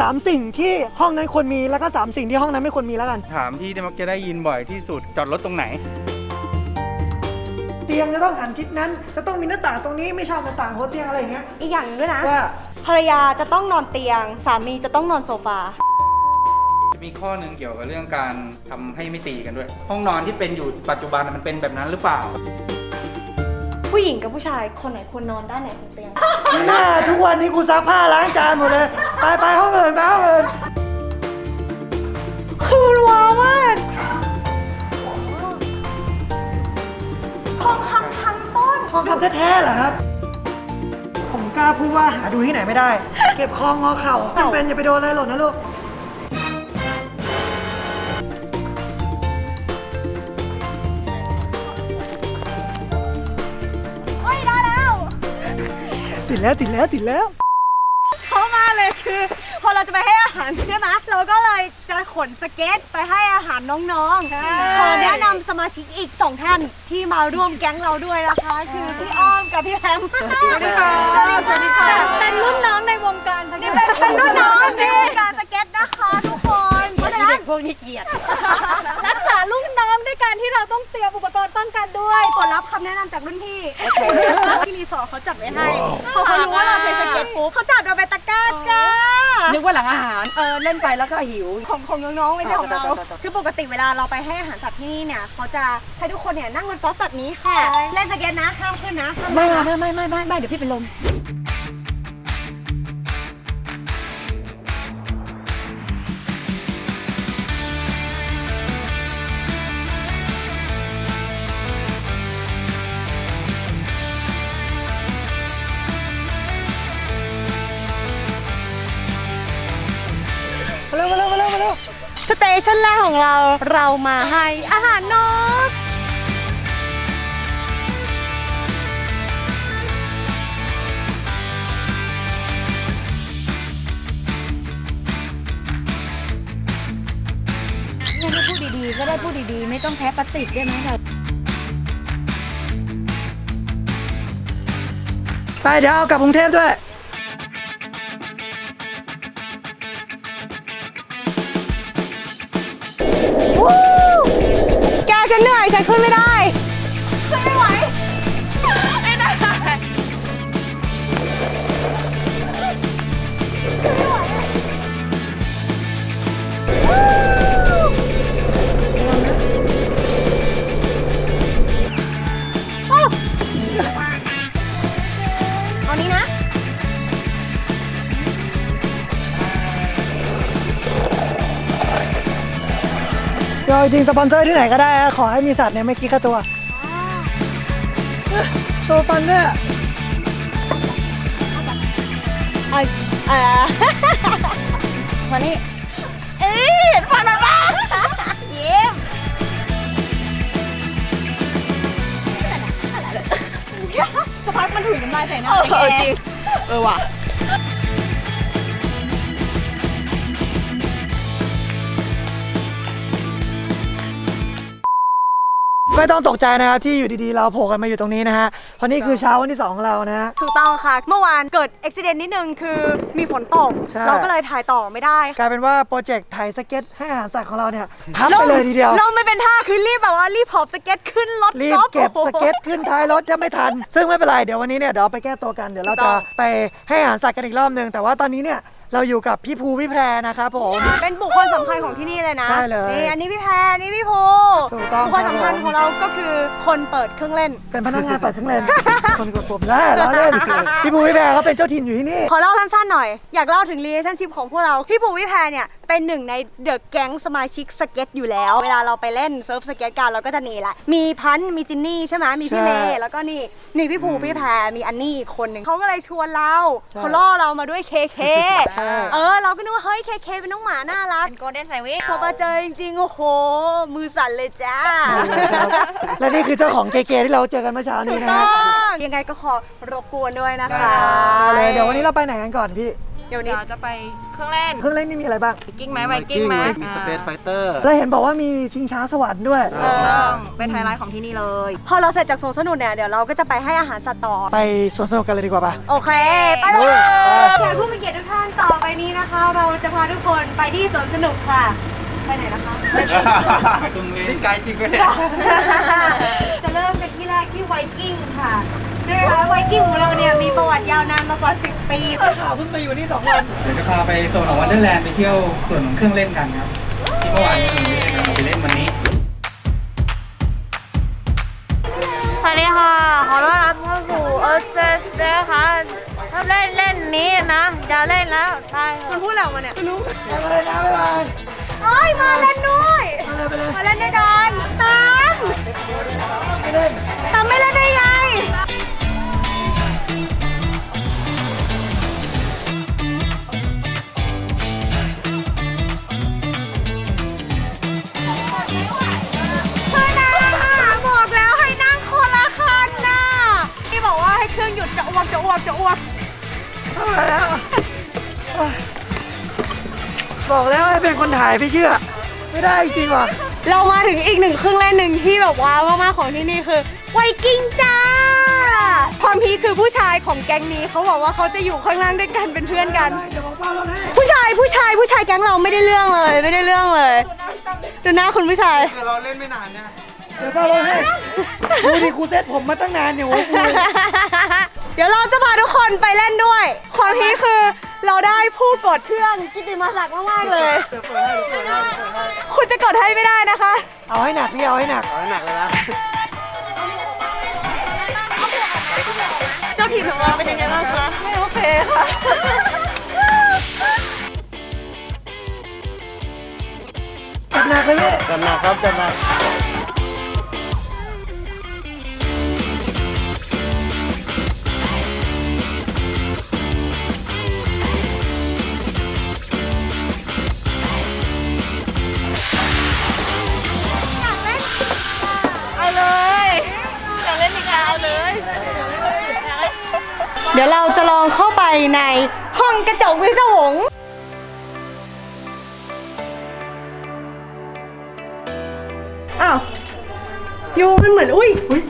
สามสิ่งที่ห้องนั้นควรมีแล้วก็สามสิ่งที่ห้องนั้นไม่ควรมีแล้วกัน ถามที่มักจะได้ยินบ่อยที่สุดจอดรถตรงไหน เตียงจะต้องหันทิศนั้น จะต้องมีหน้าต่างตรงนี้ไม่ชอบหน้าต่างหัวเตียงอะไรอย่างเงี้ยอีกอย่างหนึงด้วยนะ ว่าภรรยาจะต้องนอนเตียง สามีจะต้องนอนโซฟา จะมีข้อหนึ่งเกี่ยวกับเรื่องการทำให้ไม่ตีกันด้วย ห้องนอนที่เป็นอยู่ปัจจุบันมันเป็นแบบนั้นหรือเปล่า ผู้หญิงกับผู้ชายคนไหนควรนอนด้านไหนของเตียง หน้าทุกวันนี้กูซักผ้าล้างจานหมดเลย ไปไปห้องอื่นไปห้องอื่นคือว้าวมากทองคำทั้งต้นทองคำแท้ๆเหรอครับ ผมกล้าพูดว่าหาดูที่ไหนไม่ได้ เก็บคองอเข่าจำเป็นอย่าไปโดนอะไรหล่นนะลูก แล้วติดแล้วติดแล้วชอบมากเลยคือพอเราจะไปให้อาหารใช่ไหมเราก็เลยจะขนสเก็ตไปให้อาหารน้องๆขอแนะนำสมาชิกอีก2ท่านที่มาร่วมแก๊งเราด้วยนะคะ คือพี่อ้อมกับพี่แพมสวัสดีค่ะสวัสดีค่ะเป็นรุ่นน้องในวงการสเก็ตเป็นรุ่นน้องในวงการสเก็ตนะคะทุกคนเพราะฉะนั้นพวกนี้เกียรติรักษาลูกน้องด้วยการที่เราต้องเตรียมอุปกรณ์ ป้องกันด้วยกดรับคำแนะนำจากรุ่นพี่ที่รีสอร์ทเขาจัดไว้ให้พอเขารู้ว่าเราใช้สเก็ตปุ๊บเขาจัดเราเป็นตะกร้าจ้า นึกว่าหลังอาหาร เออเล่นไปแล้วก็หิว ของของน้องๆไม่ใช่ของเราต่อต่อต่อคือปกติเวลาเราไปให้อาหารสัตว์ที่นี่เนี่ยเขาจะให้ทุกคนเนี่ยนั่งบนโต๊ะแบบนี้ค่ะ เล่นสเก็ตนะห้ามขึ้นนะห้ามไม่นั่งไม่นะไม่ไม่ไม่ไม่เดี๋ยวพี่เป็นลม ชันแรกของเราเรามาให้อาหารนกงั้นก็พูดดีๆ ก็ได้พูดดีๆ ไม่ต้องแพ้พลาสติกได้ไหมคะไปเดี๋ยวเอากลับกรุงเทพด้วย แกฉันเหนื่อยฉันขึ้นไม่ได้ เดี๋ยวจริงๆสปอนเซอร์ที่ไหนก็ได้นะขอให้มีสัตว์เนี่ยไม่คิดค่าตัวโชว์ฟันด้วยเอ่อเอ่อมานี่ เอ้ยเห็นฟันมันปะเย้สปาร์คมันถุยน้ำลายใส่หน้าเออจริง เออว่ะ ไม่ต้องตกใจนะครับที่อยู่ดีๆ เราโผล่กันมาอยู่ตรงนี้นะฮะเพราะนี่คือเช้าวันที่สองของเรานะฮะ ถูกต้องค่ะ เมื่อวานเกิดอุบิเหตุนิดนึงคือมีฝนตก ใช่ เราก็เลยถ่ายต่อไม่ได้กลายเป็นว่าโปรเจกต์ถ่ายสเก็ตให้อาหารสัตว์ของเราเนี่ยพับไปเลยทีเดียว เราไม่เป็นท่าคือรีบแบบว่ารีบหอบสเก็ตขึ้นรถรีบอล์ฟเก็บโอ้โหสเก็ตขึ้นท้ายรถถ้าไม่ทัน ซึ่งไม่เป็นไร เดี๋ยววันนี้เนี่ยเดี๋ยวเราไปแก้ตัวกัน เดี๋ยวเราถูกต้จะองไปให้อาหารสัตว์กันอีกรอบหนึ่งแต่ว่าตอนนี้เนี่ย เราอยู่กับพี่ภูพี่แพรนะครับผม เป็นบุคคลสำคัญของที่นี่เลยนะ ใช่เลยนี่อันนี้พี่แพรนี่พี่ภูถูกต้องบุคคลสำคัญครับผม ของเราก็คือคนเปิดเครื่องเล่น เป็นพนักงานเปิดเครื่องเล่น คนกดปุ่มได้แล้วเล่นพี่ภูพี่แพรเขาเป็นเจ้าถิ่นอยู่ที่นี่ ขอเล่าสั้นๆหน่อย อยากเล่าถึง relationship ของพวกเรา พี่ภูพี่แพรเนี่ยเป็นหนึ่งในเดอะแก๊งสมาชิกสเก็ตอยู่แล้ว เวลาเราไปเล่นเซิร์ฟสเก็ตกันเราก็จะหนีแหละ มีพันธุ์มีจินนี่ใช่ไหมมีพี่ใช่เมย์แล้วก็นี่นี่พี่ภูพี่แพรมีอันนี่อีกคนหนึ่งเขาก็เลยชวนเราใช่ เขาล่อเรามาด้วยเคเคใช่เออ เราก็นึกว่าเฮ้ยเคเคเป็นน้องหมาน่ารักเป็นโกลเด้นไซวิพอมาเจอจริงๆโอ้โห มือสั่นเลยจ้าและนี่คือเจ้าของเกเที่เราเจอกันเมื่อเช้านี้นะก็ฮะยังไงก็ขอรบกวนด้วยนะคะได้เลยเดี๋ยววันนี้เราไปไหนกันก่อนพี่ เดี๋ยวเดี๋นี้ยวจะไปเครื่องเล่นเครื่องเล่นนี่มีอะไรบ้าง กิ้งไหมไวกิ้งไหมมีสเปซไฟเตอร์แล้วเห็นบอกว่ามีชิงช้าสวรรค์ด้วยถูกต้องเป็นไฮไลท์ของที่นี่เลย พอเราเสร็จจากสวนสนุกเนี่ยเดี๋ยวเราก็จะไปให้อาหารสัตว์ต่อ ไปสวนสนุกกันเลยดีกว่าปะโอเค ไปเลยไปแขกผู้มีเกียรติทุกท่านต่อไปนี้นะคะ เราจะพาทุกคนไปที่สวนสนุกค่ะ ไปไหนนะคะไปตรงเล่นนี่ไกลจริงไหมเนี่ยจะเริ่มกันที่แรกที่ไวกิ้งค่ะ ใช่ไหมคะไวกิ้งของเราเนี่ยมีประวัติยาวนานมากว่า 10 ปีข่าวเพิ่งมาอยู่นี่สองวันเดี๋ยวจะพาไปโซนของวันเดอร์แลนด์ไปเที่ยวส่วนของเครื่องเล่นกันครับ ที่เมื่อวานนี้ผมไม่ได้เล่นเราไปเล่นวันนี้สวัสดีค่ะ ขอต้อนรับเข้าสู่เออเจสนะคะถ้าเล่นเล่นนี้นะจะเล่นแล้วใช่มันพูดอะไรออกมาเนี่ยไปเลยนะบ๊ายบายเอ้ยมาเล่นด้วยไปเลยไปเลยมาเล่นด้วยกันตามไปเล่นตามไม่เล่น วกจะอ้วกจะอ้วกเข้ามาแล้วโอ๊ยบอกแล้วให้เป็นคนถ่ายไม่เชื่อ ไม่ได้จริงว่ะเรามาถึงอีกหนึ่งเครื่องเล่นหนึ่งที่แบบว้าวมากๆของที่นี่คือไวกิ้งจ้าความพีคคือผู้ชายของแก๊งนี้เขาบอกว่าเขาจะอยู่ข้างล่างด้วยกันเป็นเพื่อนกัน เดี๋ยวผมเฝ้ารถให้ผู้ชายผู้ชายผู้ชายแก๊งเราไม่ได้เรื่องเลย ไม่ได้เรื่องเลย ดูหน้าคุณผู้ชาย คือเราเล่นไม่นานเนี่ยเดี๋ยวเฝ้ารถให้ดูดิกูเซ็ตผมมาตั้งนานเนี่ยโอ้ยกู เดี๋ยวเราจะพาทุกคนไปเล่นด้วย ความพีคคือเราได้ผู้กดเครื่องกิตติมาศักดิ์มากๆเลย เดี๋ยวเปิดให้เดี๋ยวเปิดให้เดี๋ยวเปิดให้คุณจะกดให้ไม่ได้นะคะ เอาให้หนักพี่เอาให้หนัก เอาให้หนักเลยนะเจ้าถิ่นของเราเป็นยังไงบ้างคะ ไม่โอเคค่ะ จัดหนักเลยพี่จัดหนักครับจัดหนัก เดี๋ยวเราจะลองเข้าไปในห้องกระจกวิศวงอ้าวยูมันเหมือนอุ้ยอุ้ย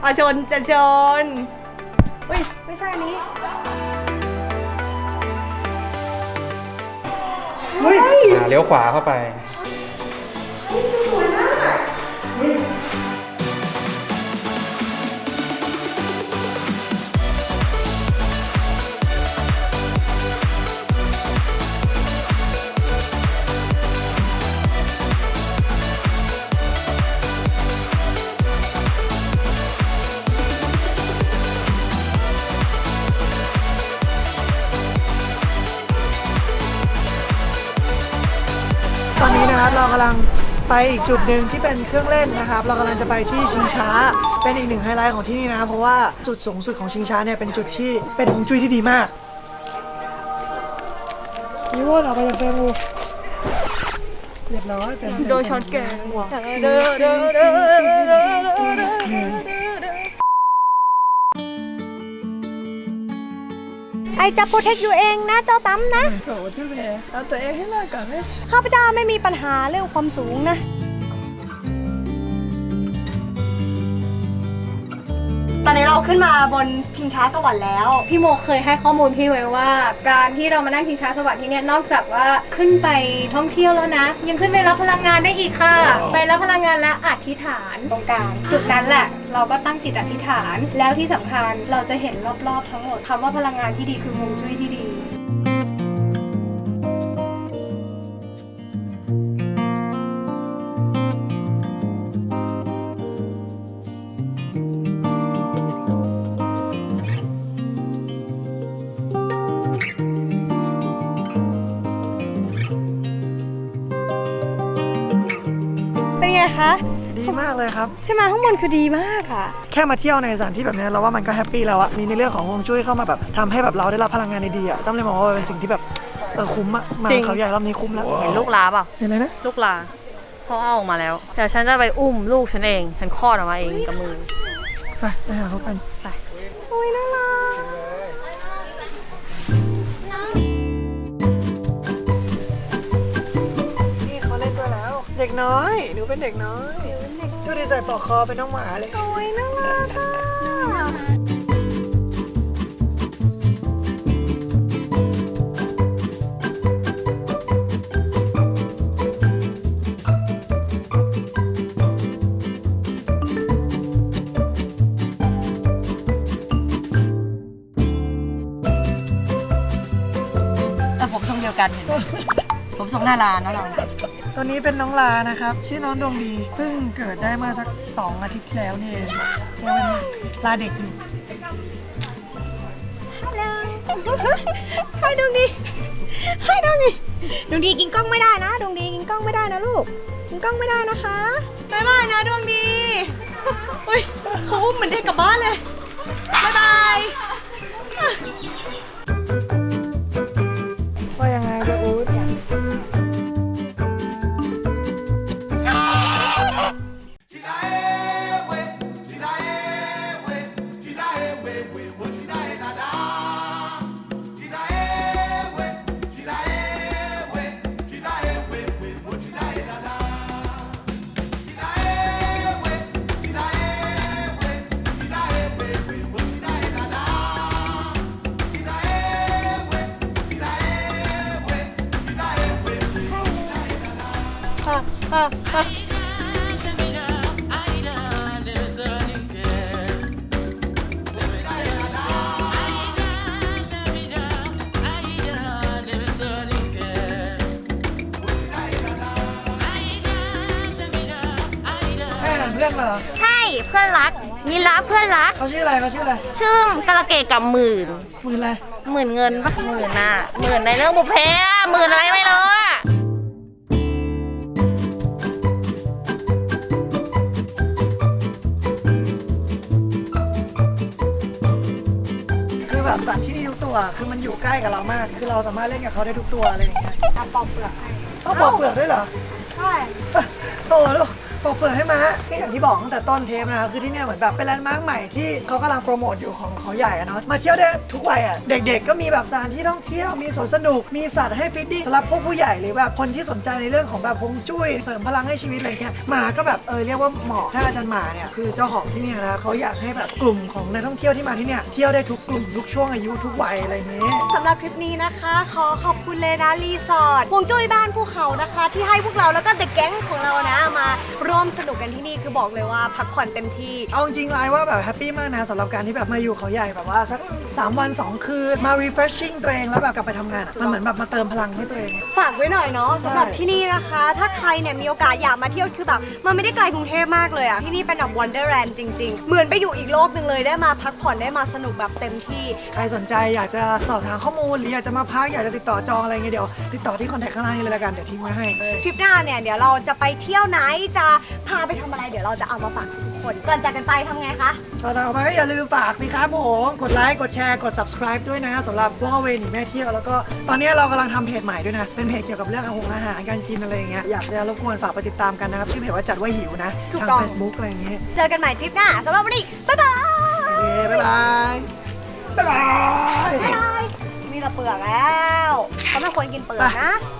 เอาชนจะชน อุ้ย ไม่ใช่อันนี้เฮ้ย อ่าเลี้ยวขวาเข้าไปตอนนี้นะครับ เรากำลังไปอีกจุดหนึ่งที่เป็นเครื่องเล่นนะครับ เรากำลังจะไปที่ชิงช้า เป็นอีกหนึ่งไฮไลท์ของที่นี่นะครับเพราะว่าจุดสูงสุดของชิงช้าเนี่ยเป็นจุดที่เป็นฮวงจุ้ยที่ดีมากนี่ว่าเราไปจากเฟรมกูเรียบร้อยเป็นโดนช็อตแกงว่ะ ไอจะโปรเทคอยู่เองนะเจ้าตั้มนะ โถชื่อแพรเอาตัวเองให้รอดก่อนไหมข้าพเจ้าไม่มีปัญหาเรื่องความสูงนะ อนนี้เราขึ้นมาบนชิงช้าสวรรค์แล้ว พี่โมเคยให้ข้อมูลพี่ไว้ว่า การที่เรามานั่งชิงช้าสวรรค์ที่เนี่ยนอกจากว่าขึ้นไปท่องเที่ยวแล้วนะ ยังขึ้นไปรับพลังงานได้อีกค่ะ ไปรับพลังงานและอธิษฐานตรงกลางจุดนั้นแหละเราก็ตั้งจิตอธิษฐาน แล้วที่สำคัญเราจะเห็นรอบๆทั้งหมดคำว่าพลังงานที่ดีคือฮวงจุ้ยที่ดี ดีมากเลยครับ ใช่ไหมข้างบนคือดีมากค่ะ แค่มาเที่ยวในสถานที่แบบนี้เราว่ามันก็แฮปปี้แล้วอะมีในเรื่องของฮวงจุ้ยเข้ามาแบบทำให้แบบเราได้รับพลังงานในดีๆอะต้องเลยมองว่าเป็นสิ่งที่แบบเออคุ้มอะมาเขาใหญ่รอบนี้คุ้มแล้วเห็นลูกลาเปล่าเห็นเลยนะ ลูกลาเขาเอาออกมาแล้วแต่ฉันจะไปอุ้มลูกฉันเองฉันคลอดออกมาเองกับมือ ไปไปหาเขากัน โอ้ยน่ารักนี่เขาเล่นด้วแล้ว เด็กน้อย หนูเป็นเด็กน้อย ดูดีใส่ปลอกคอเป็นน้องหมาเลย โอ้ยน่ารักอะแต่ผมทรงเดียวกันเห็นไหม ผมทรงหน้าร้านนะเราตอนนี้เป็นน้องลานะครับ ชื่อน้องดวงดีเพิ่งเกิดได้เมื่อสักสองอาทิตย์ที่แล้วนี่เองยังเป็นลาเด็กอยู่ให้ดวงดีให้ดวงดีดวงดีกินกล้องไม่ได้นะดวงดีกินกล้องไม่ได้นะลูกกินกล้องไม่ได้นะคะบ๊ายบายนะดวงดีเฮ้ย นมาเหรอใช่เพื่อนรักมีรักเพื่อนรัก เขาชื่ออะไรเขาชื่ออะไรชื่อกระเกดกับหมื่นมืออะไรหมื่นเงินปะหมื่นน่ะหมื่นในเรื่องบุพเพอะหมื่นอะไรไม่รู้อะคือแบบสัตว์ที่นี่ทุกตัว คือมันอยู่ใกล้กับเรามาก คือเราสามารถเล่นกับเขาได้ทุกตัวอะไรอย่างเงี้ยทำปอกเปลือกให้ต้องปอกเปลือกด้วยเหรอ ใช่ โอ้โหลูก ปอกเปลือกให้มาก็อย่างที่บอกตั้งแต่ต้นเทปนะครับคือที่เนี่ยเหมือนแบบเป็นแลนด์มาร์คใหม่ที่เขากำลังโปรโมทอยู่ของเขาใหญ่อะเนาะมาเที่ยวได้ทุกวัยอะเด็กๆ ก็มีแบบสถานที่ท่องเที่ยวมีสวนสนุกมีสัตว์ให้ฟิตดิ้งสำหรับพวกผู้ใหญ่หรือแบบคนที่สนใจในเรื่องของแบบฮวงจุ้ยเสริมพลังให้ชีวิตอะไรเงี้ยหมาก็แบบเออเรียกว่าเหมาะถ้าอาจารย์หมาเนี่ยคือเจ้าของที่เนี่ยนะเขาอยากให้แบบกลุ่มของนักท่องเที่ยวที่มาที่เนี่ยเที่ยวได้ทุกกลุ่มทุกช่วงอายุทุกวัยอะไรเงี้ยสำหรับคลิปนี้นะคะ ขอขอบคุณเลยนะรีสอร์ทฮวงจุ้ยบ้านภูเขานะคะ ที่ให้พวกเราแล้วก็เด็กแก๊งของเรานะมาร่วมสนุกกันที่นี่คือบอกเลยว่าพักผ่อนเต็มที่ เอาจริงๆไลน์ว่าแบบแฮปปี้มากนะสำหรับการที่แบบมาอยู่เขาใหญ่แบบว่าสัก3วัน2คืนมา refreshing ตัวเองแล้วแบบกลับไปทำงานอะมันเหมือนแบบมาเติมพลังให้ตัวเอง ฝากไว้หน่อยเนาะสำหรับใช่ที่นี่นะคะ ถ้าใครเนี่ยมีโอกาสอยากมาเที่ยวคือแบบมันไม่ได้ไกลกรุงเทพมากเลยอะที่นี่เป็นแบบ Wonderland จริง ๆ เหมือนไปอยู่อีกโลกหนึ่งเลยได้มาพักผ่อนได้มาสนุกแบบเต็มที่ ใครสนใจอยากจะสอบถามข้อมูลหรืออยากจะมาพักอยากจะติดต่อจองอะไรเงี้ยเดี๋ยวติดต่อที่คอนแทคข้างล่างนี้เลยละกันเดี๋ยวทิ้งไว้ให้ ทริปหน้าเนี่ยเดี๋ยวเราจะไปเที่ยวไหนจะพาไปทำอะไรเดี๋ยวเราจะเอามาฝากทุกคน ก่อนจากกันไปทำไงคะต่อจากมาก็อย่าลืมฝากสิครับผม กดไลค์ กดแชร์ กด subscribe ด้วยนะสำหรับวอลเวหนีแม่เที่ยวแล้วก็ตอนนี้เรากำลังทำเพจใหม่ด้วยนะ เป็นเพจเกี่ยวกับเรื่องอาหารอาหารการกินอะไรอย่างเงี้ยอยากจะรบกวนฝากไปติดตามกันนะครับ ชื่อเพจว่าจัดว่าหิวนะถูกทาง ต้อง Facebook อะไรอย่างเงี้ยเจอกันใหม่ทริปหน้าสำหรับวันนี้ บ๊ายบาย โอเคบ๊ายบายบ๊ายบาย บ๊ายบาย มีแต่เปลือกแล้วเขาไม่ควรกินเปลือกนะไป